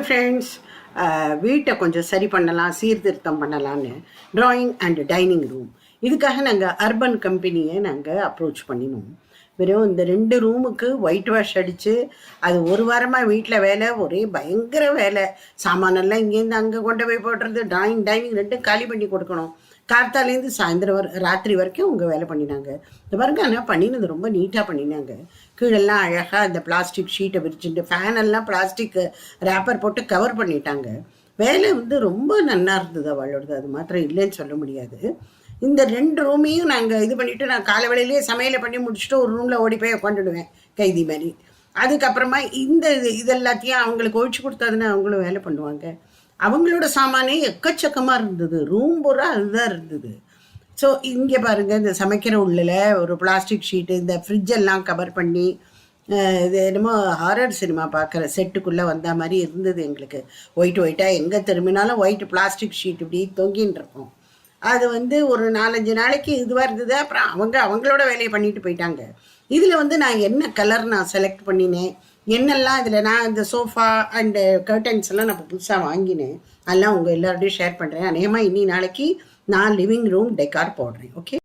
Hello friends வீட்டை கொஞ்சம் சரி பண்ணலாம் சீர்திருத்தம் பண்ணலான்னு ட்ராயிங் அண்ட் டைனிங் ரூம் இதுக்காக நாங்கள் அர்பன் கம்பெனியை நாங்கள் அப்ரோச் பண்ணினோம். வெறும் இந்த ரெண்டு ரூமுக்கு ஒயிட் வாஷ் அடித்து அது ஒரு வாரமாக வீட்டில் வேலை ஒரே பயங்கர வேலை. சாமானெல்லாம் இங்கேருந்து அங்கே கொண்டு போய் போடுறது ட்ராயிங் டைனிங் ரெண்டும் காலி பண்ணி கொடுக்கணும். கார்த்தாலேருந்து சாயந்தரம் வர ராத்திரி வரைக்கும் அவங்க வேலை பண்ணினாங்க. இந்த பாருங்க ஆனால் பண்ணினது ரொம்ப நீட்டாக பண்ணினாங்க. கீழெல்லாம் அழகாக அந்த பிளாஸ்டிக் ஷீட்டை விரிச்சுட்டு ஃபேனெல்லாம் பிளாஸ்டிக் ரேப்பர் போட்டு கவர் பண்ணிட்டாங்க. வேலை வந்து ரொம்ப நல்லா இருந்தது அவளோடது அது மாத்திரம் இல்லைன்னு சொல்ல முடியாது. இந்த ரெண்டு ரூமையும் நாங்கள் இது பண்ணிவிட்டு நான் காலை வேலையிலேயே சமையலை பண்ணி முடிச்சுட்டு ஒரு ரூமில் ஓடி போய் உட்காந்துடுவேன் கைதி மாதிரி. அதுக்கப்புறமா இந்த இது இது எல்லாத்தையும் அவங்களுக்கு ஒழிச்சு கொடுத்தாதுன்னு அவங்களும் வேலை பண்ணுவாங்க. அவங்களோட சாமானே எக்கச்சக்கமாக இருந்தது. ரூம் பூரா அதுதான் இருந்தது. ஸோ இங்கே பாருங்கள் இந்த சமைக்கிற உள்ளில் ஒரு பிளாஸ்டிக் ஷீட்டு இந்த ஃப்ரிட்ஜெல்லாம் கவர் பண்ணி இது என்னமோ ஹாரர் சினிமா பார்க்குற செட்டுக்குள்ளே வந்த மாதிரி இருந்தது எங்களுக்கு. ஒயிட் ஒயிட்டாக எங்கே திரும்பினாலும் ஒயிட் பிளாஸ்டிக் ஷீட் இப்படி தொங்கின்னு இருக்கும். அது வந்து ஒரு நாலஞ்சு நாளைக்கு இதுவாக இருந்தது. அப்புறம் அவங்க அவங்களோட வேலையை பண்ணிட்டு போயிட்டாங்க. இதில் வந்து நான் என்ன கலர் நான் செலக்ட் பண்ணினேன்? என்னெல்லாம் இதில் நான் இந்த சோஃபா அண்டு கர்டன்ஸ் எல்லாம் நான் புதுசாக வாங்கினேன். அதெல்லாம் உங்கள் எல்லாரோடையும் ஷேர் பண்ணுறேன் அநேகமாக இன்னி நாளைக்கு நான் லிவிங் ரூம் டெக்கார் போடுறேன். ஓகே